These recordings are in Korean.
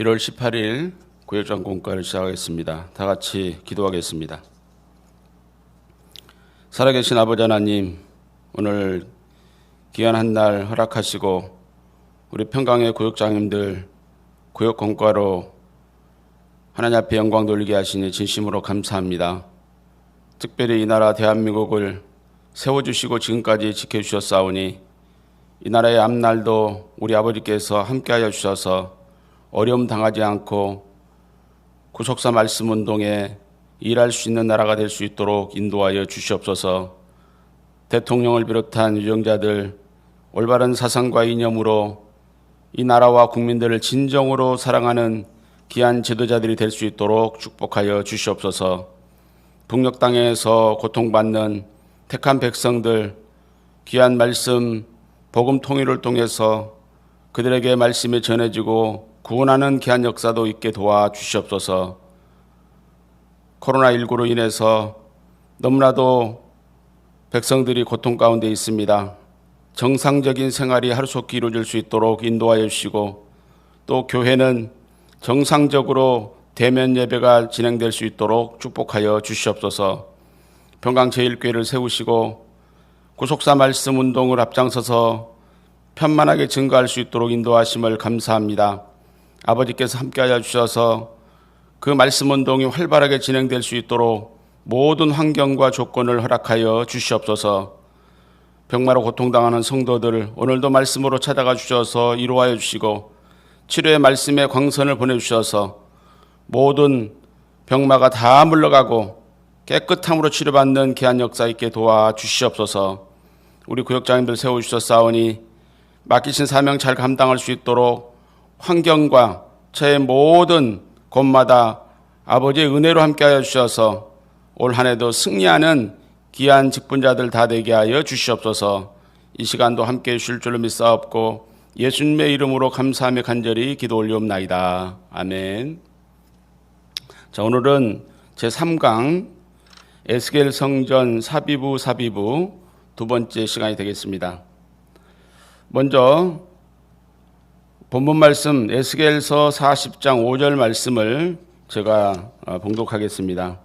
1월 18일 구역장 공과를 시작하겠습니다. 다 같이 기도하겠습니다. 살아계신 아버지 하나님, 오늘 귀한 한 날 허락하시고 우리 평강의 구역장님들 구역 공과로 하나님 앞에 영광 돌리게 하시니 진심으로 감사합니다. 특별히 이 나라 대한민국을 세워주시고 지금까지 지켜주셨사오니 이 나라의 앞날도 우리 아버지께서 함께하여 주셔서 어려움 당하지 않고 구속사 말씀 운동에 일할 수 있는 나라가 될 수 있도록 인도하여 주시옵소서. 대통령을 비롯한 유정자들 올바른 사상과 이념으로 이 나라와 국민들을 진정으로 사랑하는 귀한 지도자들이 될 수 있도록 축복하여 주시옵소서. 북녘 땅에서 고통받는 택한 백성들 귀한 말씀 복음 통일을 통해서 그들에게 말씀이 전해지고 구원하는 귀한 역사도 있게 도와 주시옵소서. 코로나19로 인해서 너무나도 백성들이 고통 가운데 있습니다. 정상적인 생활이 하루속히 이루어질 수 있도록 인도하여 주시고 또 교회는 정상적으로 대면 예배가 진행될 수 있도록 축복하여 주시옵소서. 평강 제일교회를 세우시고 구속사 말씀 운동을 앞장서서 편만하게 증거할 수 있도록 인도하심을 감사합니다. 아버지께서 함께하여 주셔서 그 말씀 운동이 활발하게 진행될 수 있도록 모든 환경과 조건을 허락하여 주시옵소서. 병마로 고통당하는 성도들 오늘도 말씀으로 찾아가 주셔서 이루하여 주시고 치료의 말씀에 광선을 보내 주셔서 모든 병마가 다 물러가고 깨끗함으로 치료받는 귀한 역사 있게 도와 주시옵소서. 우리 구역장님들 세워 주셨사오니 맡기신 사명 잘 감당할 수 있도록 환경과 제 모든 곳마다 아버지의 은혜로 함께하여 주셔서 올 한해도 승리하는 귀한 직분자들 다 되게 하여 주시옵소서. 이 시간도 함께 해 주실 줄로 믿사옵고 예수님의 이름으로 감사하며 간절히 기도 올리옵나이다. 아멘. 자 오늘은 제 3강 에스겔 성전 사비부 사비부 두 번째 시간이 되겠습니다. 먼저 본문 말씀 에스겔서 40장 5절 말씀을 제가 어, 봉독하겠습니다.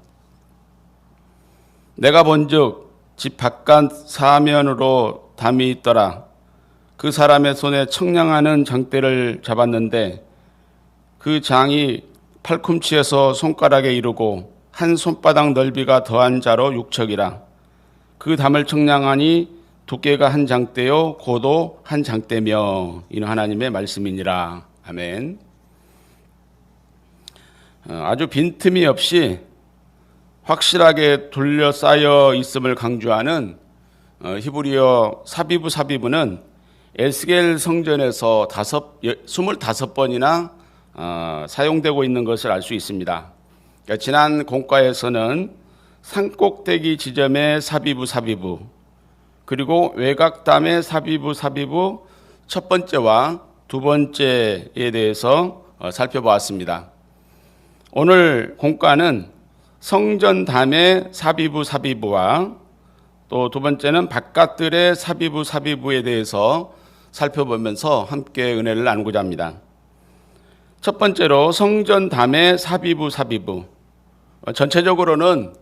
내가 본즉 집 바깥 사면으로 담이 있더라. 그 사람의 손에 청량하는 장대를 잡았는데 그 장이 팔꿈치에서 손가락에 이르고 한 손바닥 넓이가 더한 자로 육척이라. 그 담을 청량하니 두께가 한 장대요 고도 한 장대며 이는 하나님의 말씀이니라. 아멘. 어, 아주 빈틈이 없이 확실하게 둘러싸여 있음을 강조하는 어, 히브리어 사비부 사비부는 에스겔 성전에서 다섯, 스물다섯 번이나 어, 사용되고 있는 것을 알 수 있습니다. 그러니까 지난 공과에서는 산꼭대기 지점의 사비부 사비부 그리고 외곽담의 사비부 사비부 첫 번째와 두 번째에 대해서 어, 살펴보았습니다. 오늘 공과는 성전담의 사비부 사비부와 또 두 번째는 바깥들의 사비부 사비부에 대해서 살펴보면서 함께 은혜를 나누고자 합니다. 첫 번째로 성전담의 사비부 사비부 어, 전체적으로는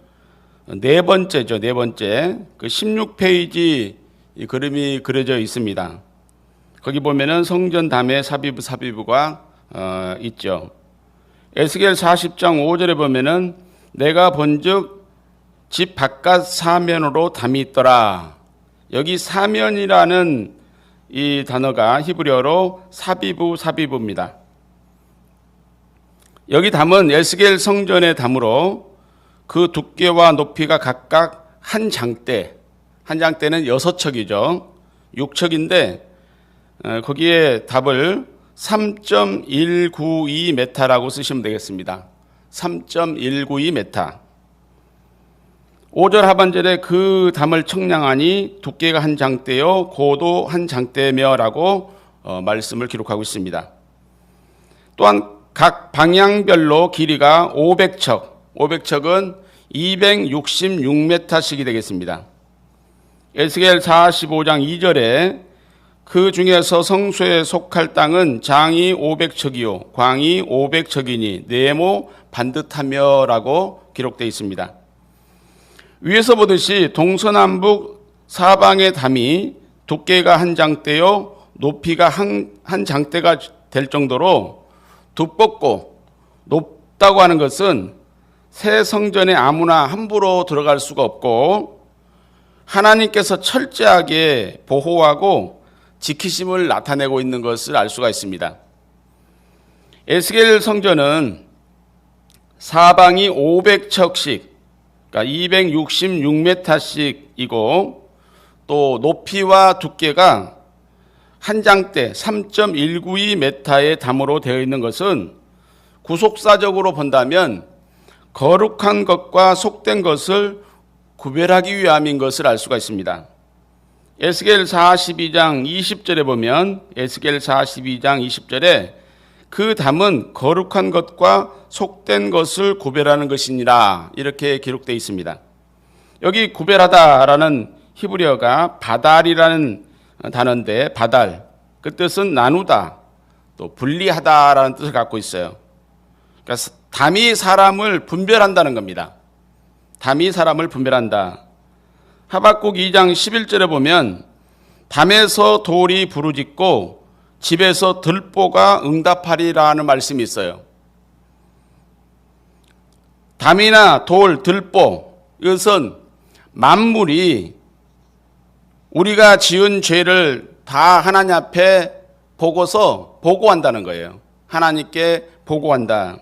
네 번째죠. 네 번째. 그 16페이지 그림이 그려져 있습니다. 거기 보면은 성전 담의 사비부 사비부가 어, 있죠. 에스겔 40장 5절에 보면은 내가 본즉 집 바깥 사면으로 담이 있더라. 여기 사면이라는 이 단어가 히브리어로 사비부 사비부입니다. 여기 담은 에스겔 성전의 담으로 그 두께와 높이가 각각 한 장대, 한 장대는 여섯 척이죠. 6척인데 어, 거기에 답을 3.192m라고 쓰시면 되겠습니다. 3.192m. 5절 하반절에 그 담을 청량하니 두께가 한 장대요 고도 한 장대며라고 어, 말씀을 기록하고 있습니다. 또한 각 방향별로 길이가 500척, 500척은 266m씩이 되겠습니다. 에스겔 45장 2절에 그 중에서 성소에 속할 땅은 장이 500척이요 광이 500척이니 네모 반듯하며라고 기록되어 있습니다. 위에서 보듯이 동서남북 사방의 담이 두께가 한 장대요 높이가 한, 한 장대가 될 정도로 두껍고 높다고 하는 것은 새 성전에 아무나 함부로 들어갈 수가 없고 하나님께서 철저하게 보호하고 지키심을 나타내고 있는 것을 알 수가 있습니다. 에스겔 성전은 사방이 500척씩, 그러니까 266m씩이고 또 높이와 두께가 한 장대 3.192m의 담으로 되어 있는 것은 구속사적으로 본다면 거룩한 것과 속된 것을 구별하기 위함인 것을 알 수가 있습니다. 에스겔 42장 20절에 보면 에스겔 42장 20절에 그 담은 거룩한 것과 속된 것을 구별하는 것이니라 이렇게 기록되어 있습니다. 여기 구별하다라는 히브리어가 바달이라는 단어인데 바달 그 뜻은 나누다 또 분리하다라는 뜻을 갖고 있어요. 그러니까 담이 사람을 분별한다는 겁니다. 담이 사람을 분별한다. 하박국 2장 11절에 보면 담에서 돌이 부르짖고 집에서 들보가 응답하리라는 말씀이 있어요. 담이나 돌, 들보 이것은 만물이 우리가 지은 죄를 다 하나님 앞에 보고서 보고한다는 거예요. 하나님께 보고한다.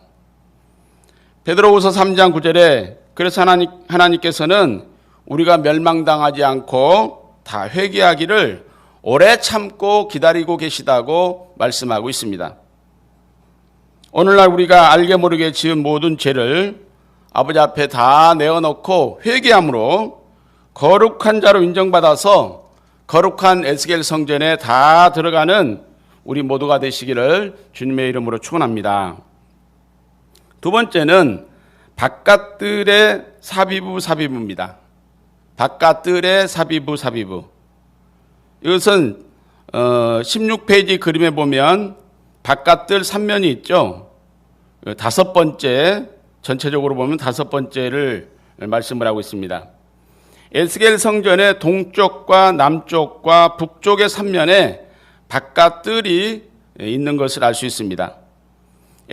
베드로후서 3장 9절에 그래서 하나님, 하나님께서는 우리가 멸망당하지 않고 다 회개하기를 오래 참고 기다리고 계시다고 말씀하고 있습니다. 오늘날 우리가 알게 모르게 지은 모든 죄를 아버지 앞에 다 내어놓고 회개함으로 거룩한 자로 인정받아서 거룩한 에스겔 성전에 다 들어가는 우리 모두가 되시기를 주님의 이름으로 축원합니다. 두 번째는 바깥들의 사비부 사비부입니다. 바깥들의 사비부 사비부. 이것은 어, 16페이지 그림에 보면 바깥들 3면이 있죠. 다섯 번째 전체적으로 보면 다섯 번째를 말씀을 하고 있습니다. 에스겔 성전의 동쪽과 남쪽과 북쪽의 3면에 바깥들이 있는 것을 알 수 있습니다.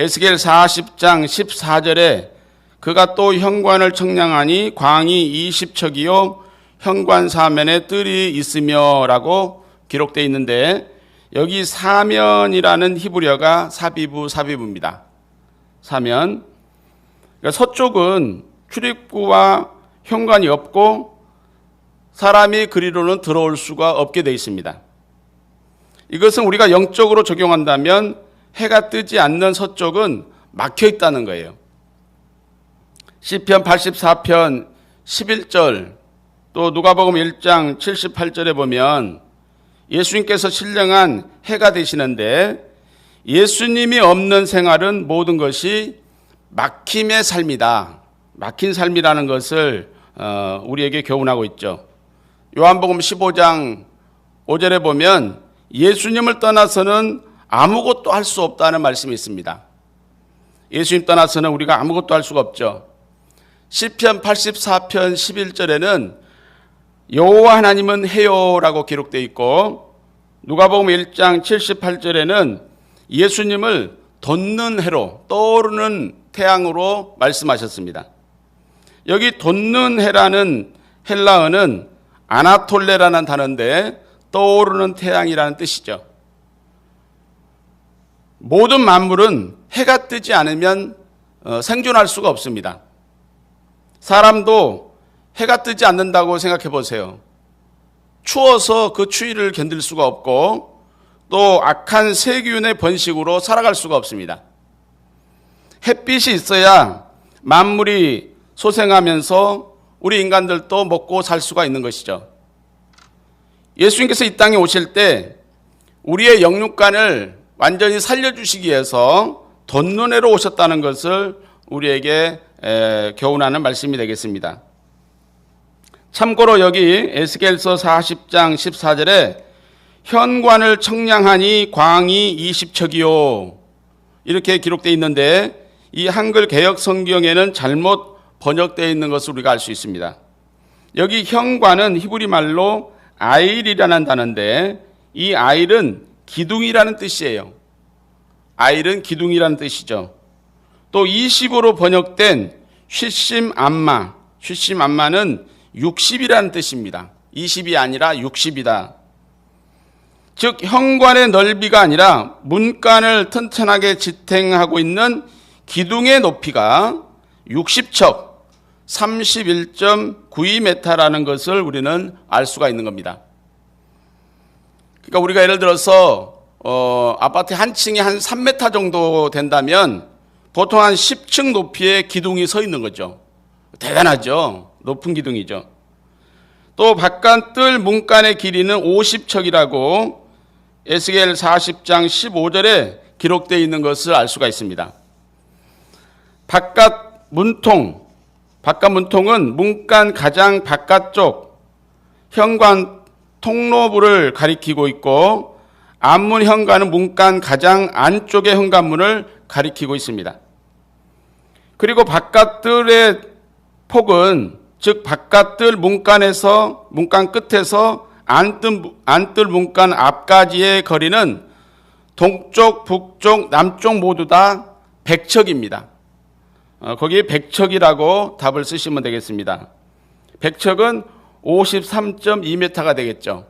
에스겔 40장 14절에 그가 또 현관을 청량하니 광이 20척이요 현관 사면에 뜰이 있으며라고 기록되어 있는데 여기 사면이라는 히브리어가 사비부 사비부입니다. 사면. 그러니까 서쪽은 출입구와 현관이 없고 사람이 그리로는 들어올 수가 없게 되어 있습니다. 이것은 우리가 영적으로 적용한다면 해가 뜨지 않는 서쪽은 막혀 있다는 거예요. 시편 84편 11절 또 누가복음 1장 78절에 보면 예수님께서 신령한 해가 되시는데 예수님이 없는 생활은 모든 것이 막힘의 삶이다. 막힌 삶이라는 것을 어, 우리에게 교훈하고 있죠. 요한복음 15장 5절에 보면 예수님을 떠나서는 아무것도 할 수 없다는 말씀이 있습니다. 예수님 떠나서는 우리가 아무것도 할 수가 없죠. 시편 84편 11절에는 여호와 하나님은 해요라고 기록되어 있고 누가복음 1장 78절에는 예수님을 돋는 해로 떠오르는 태양으로 말씀하셨습니다. 여기 돋는 해라는 헬라어는 아나톨레라는 단어인데 떠오르는 태양이라는 뜻이죠. 모든 만물은 해가 뜨지 않으면 어, 생존할 수가 없습니다. 사람도 해가 뜨지 않는다고 생각해 보세요. 추워서 그 추위를 견딜 수가 없고 또 악한 세균의 번식으로 살아갈 수가 없습니다. 햇빛이 있어야 만물이 소생하면서 우리 인간들도 먹고 살 수가 있는 것이죠. 예수님께서 이 땅에 오실 때 우리의 영육간을 완전히 살려주시기 위해서 덧눈에로 오셨다는 것을 우리에게 교훈하는 말씀이 되겠습니다. 참고로 여기 에스겔서 40장 14절에 현관을 청량하니 광이 20척이요. 이렇게 기록되어 있는데 이 한글 개혁 성경에는 잘못 번역되어 있는 것을 우리가 알 수 있습니다. 여기 현관은 히브리 말로 아일이라는 단어인데 이 아일은 기둥이라는 뜻이에요. 아일은 기둥이라는 뜻이죠. 또 20으로 번역된 휘심 암마, 휘심 암마는 60이라는 뜻입니다. 20이 아니라 60이다. 즉 현관의 넓이가 아니라 문간을 튼튼하게 지탱하고 있는 기둥의 높이가 60척 31.92m라는 것을 우리는 알 수가 있는 겁니다. 그러니까 우리가 예를 들어서 어, 아파트 한 층이 한 3m 정도 된다면 보통 한 10층 높이의 기둥이 서 있는 거죠. 대단하죠. 높은 기둥이죠. 또 바깥 뜰 문간의 길이는 50척이라고 에스겔 40장 15절에 기록되어 있는 것을 알 수가 있습니다. 바깥 문통, 바깥 문통은 문간 가장 바깥쪽 현관 통로부를 가리키고 있고 안문 현관은 문간 가장 안쪽의 현관문을 가리키고 있습니다. 그리고 바깥뜰의 폭은 즉 바깥뜰 문간에서 문간 끝에서 안뜰, 안뜰 문간 앞까지의 거리는 동쪽, 북쪽, 남쪽 모두 다 100척입니다. 어, 거기에 100척이라고 답을 쓰시면 되겠습니다. 100척은 53.2m가 되겠죠.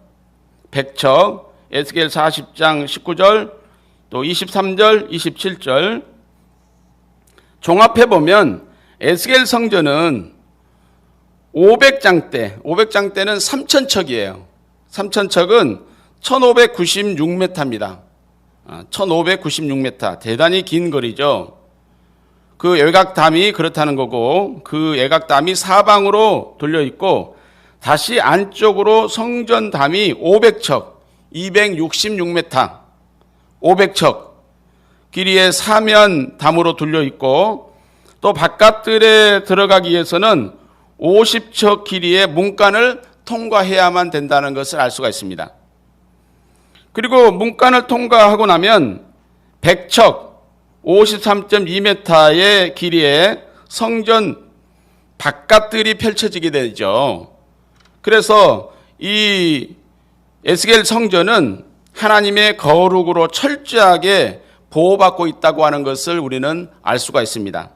100척, 에스겔 40장 19절, 또 23절, 27절. 종합해 보면 에스겔 성전은 500장대, 500장대는 3,000척이에요. 3,000척은 1,596m입니다. 1,596m. 대단히 긴 거리죠. 그 외곽담이 그렇다는 거고, 그 외곽담이 사방으로 돌려 있고, 다시 안쪽으로 성전담이 500척, 266m, 500척, 길이의 사면 담으로 둘려 있고, 또 바깥들에 들어가기 위해서는 50척 길이의 문간을 통과해야만 된다는 것을 알 수가 있습니다. 그리고 문간을 통과하고 나면 100척 53.2m의 길이의 성전 바깥들이 펼쳐지게 되죠. 그래서 이 에스겔 성전은 하나님의 거룩으로 철저하게 보호받고 있다고 하는 것을 우리는 알 수가 있습니다.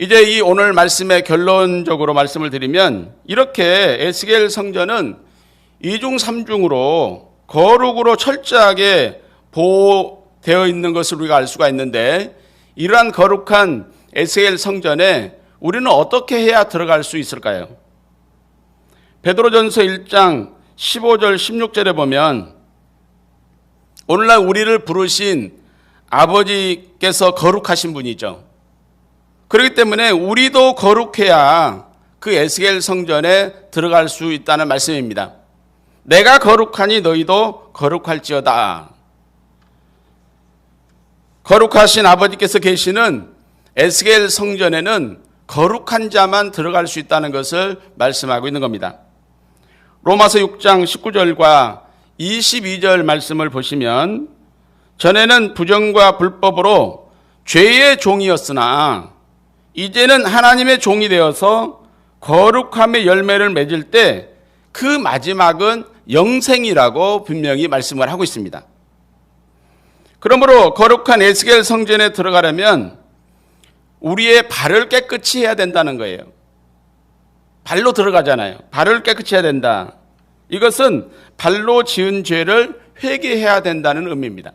이제 이 오늘 말씀의 결론적으로 말씀을 드리면 이렇게 에스겔 성전은 이중 삼중으로 거룩으로 철저하게 보호되어 있는 것을 우리가 알 수가 있는데 이러한 거룩한 에스겔 성전에 우리는 어떻게 해야 들어갈 수 있을까요? 베드로전서 1장 15절 16절에 보면 오늘날 우리를 부르신 아버지께서 거룩하신 분이죠. 그렇기 때문에 우리도 거룩해야 그 에스겔 성전에 들어갈 수 있다는 말씀입니다. 내가 거룩하니 너희도 거룩할지어다. 거룩하신 아버지께서 계시는 에스겔 성전에는 거룩한 자만 들어갈 수 있다는 것을 말씀하고 있는 겁니다. 로마서 6장 19절과 22절 말씀을 보시면 전에는 부정과 불법으로 죄의 종이었으나 이제는 하나님의 종이 되어서 거룩함의 열매를 맺을 때 그 마지막은 영생이라고 분명히 말씀을 하고 있습니다. 그러므로 거룩한 에스겔 성전에 들어가려면 우리의 발을 깨끗이 해야 된다는 거예요. 발로 들어가잖아요. 발을 깨끗이 해야 된다. 이것은 발로 지은 죄를 회개해야 된다는 의미입니다.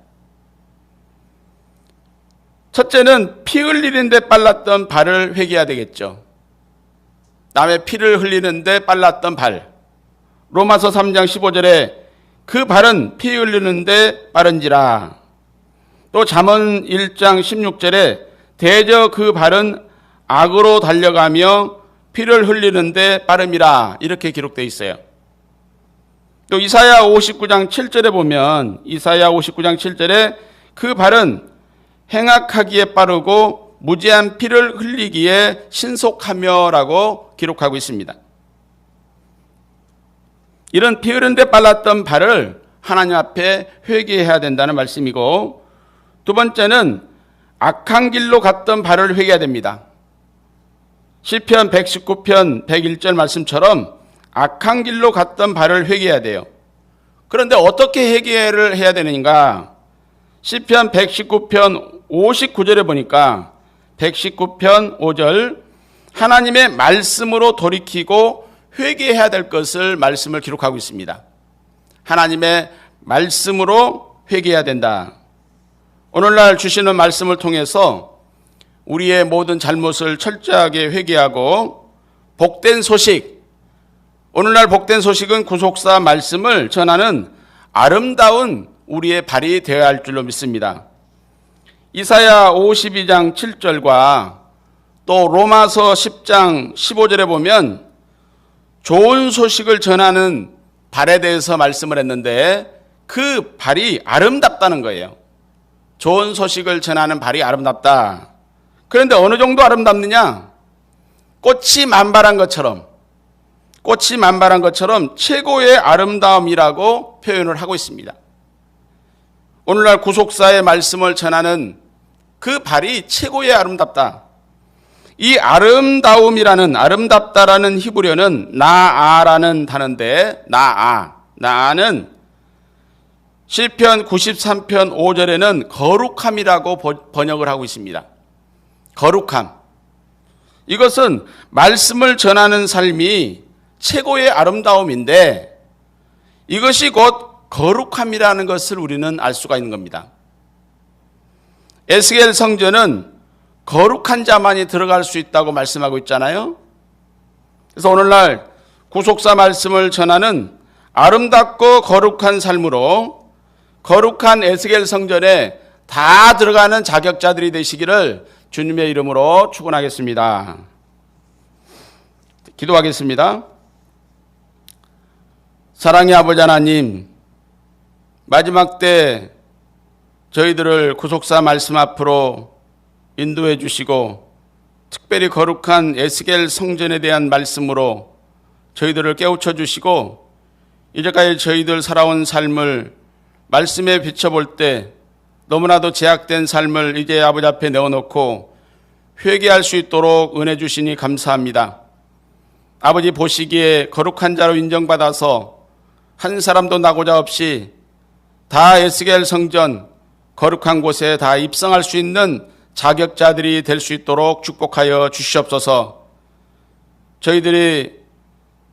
첫째는 피 흘리는데 빨랐던 발을 회개해야 되겠죠. 남의 피를 흘리는데 빨랐던 발. 로마서 3장 15절에 그 발은 피 흘리는데 빠른지라. 또 잠언 1장 16절에 대저 그 발은 악으로 달려가며 피를 흘리는데 빠름이라 이렇게 기록되어 있어요. 또 이사야 59장 7절에 보면 이사야 59장 7절에 그 발은 행악하기에 빠르고 무지한 피를 흘리기에 신속하며라고 기록하고 있습니다. 이런 피 흐른 데 빨랐던 발을 하나님 앞에 회개해야 된다는 말씀이고 두 번째는 악한 길로 갔던 발을 회개해야 됩니다. 시편 119편 101절 말씀처럼 악한 길로 갔던 발을 회개해야 돼요. 그런데 어떻게 회개를 해야 되는가? 시편 119편 59절에 보니까 119편 5절 하나님의 말씀으로 돌이키고 회개해야 될 것을 말씀을 기록하고 있습니다. 하나님의 말씀으로 회개해야 된다. 오늘날 주시는 말씀을 통해서 우리의 모든 잘못을 철저하게 회개하고 복된 소식, 오늘날 복된 소식은 구속사 말씀을 전하는 아름다운 우리의 발이 되어야 할 줄로 믿습니다. 이사야 52장 7절과 또 로마서 10장 15절에 보면 좋은 소식을 전하는 발에 대해서 말씀을 했는데 그 발이 아름답다는 거예요. 좋은 소식을 전하는 발이 아름답다. 그런데 어느 정도 아름답느냐? 꽃이 만발한 것처럼, 꽃이 만발한 것처럼 최고의 아름다움이라고 표현을 하고 있습니다. 오늘날 구속사의 말씀을 전하는 그 발이 최고의 아름답다. 이 아름다움이라는 아름답다라는 히브리어는 나아라는 단어인데 나아 나아는 시편 93편 5절에는 거룩함이라고 번역을 하고 있습니다. 거룩함. 이것은 말씀을 전하는 삶이 최고의 아름다움인데 이것이 곧 거룩함이라는 것을 우리는 알 수가 있는 겁니다. 에스겔 성전은 거룩한 자만이 들어갈 수 있다고 말씀하고 있잖아요. 그래서 오늘날 구속사 말씀을 전하는 아름답고 거룩한 삶으로 거룩한 에스겔 성전에 다 들어가는 자격자들이 되시기를 주님의 이름으로 축원하겠습니다. 기도하겠습니다. 사랑의 아버지 하나님, 마지막 때 저희들을 구속사 말씀 앞으로 인도해 주시고 특별히 거룩한 에스겔 성전에 대한 말씀으로 저희들을 깨우쳐 주시고 이제까지 저희들 살아온 삶을 말씀에 비춰볼 때 너무나도 제약된 삶을 이제 아버지 앞에 내어놓고 회개할 수 있도록 은혜 주시니 감사합니다. 아버지 보시기에 거룩한 자로 인정받아서 한 사람도 나고자 없이 다 에스겔 성전 거룩한 곳에 다 입성할 수 있는 자격자들이 될 수 있도록 축복하여 주시옵소서. 저희들이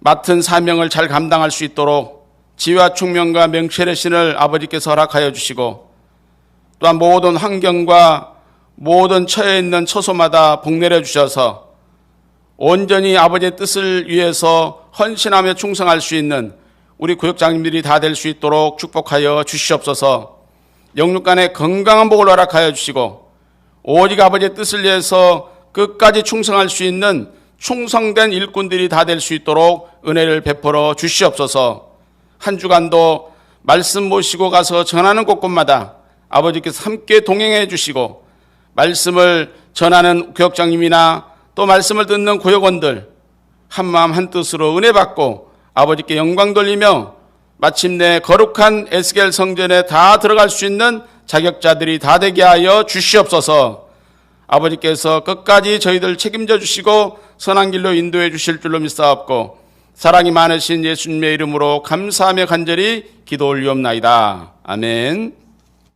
맡은 사명을 잘 감당할 수 있도록 지와 충명과 명철의 신을 아버지께서 허락하여 주시고 또한 모든 환경과 모든 처해 있는 처소마다 복내려 주셔서 온전히 아버지의 뜻을 위해서 헌신하며 충성할 수 있는 우리 구역장님들이 다 될 수 있도록 축복하여 주시옵소서. 영육 간의 건강한 복을 허락하여 주시고 오직 아버지의 뜻을 위해서 끝까지 충성할 수 있는 충성된 일꾼들이 다 될 수 있도록 은혜를 베풀어 주시옵소서. 한 주간도 말씀 모시고 가서 전하는 곳곳마다 아버지께서 함께 동행해 주시고 말씀을 전하는 교역장님이나 또 말씀을 듣는 고역원들 한마음 한뜻으로 은혜 받고 아버지께 영광 돌리며 마침내 거룩한 에스겔 성전에 다 들어갈 수 있는 자격자들이 다 되게 하여 주시옵소서. 아버지께서 끝까지 저희들 책임져 주시고 선한 길로 인도해 주실 줄로 믿사옵고 사랑이 많으신 예수님의 이름으로 감사하며 간절히 기도 올리옵나이다. 아멘.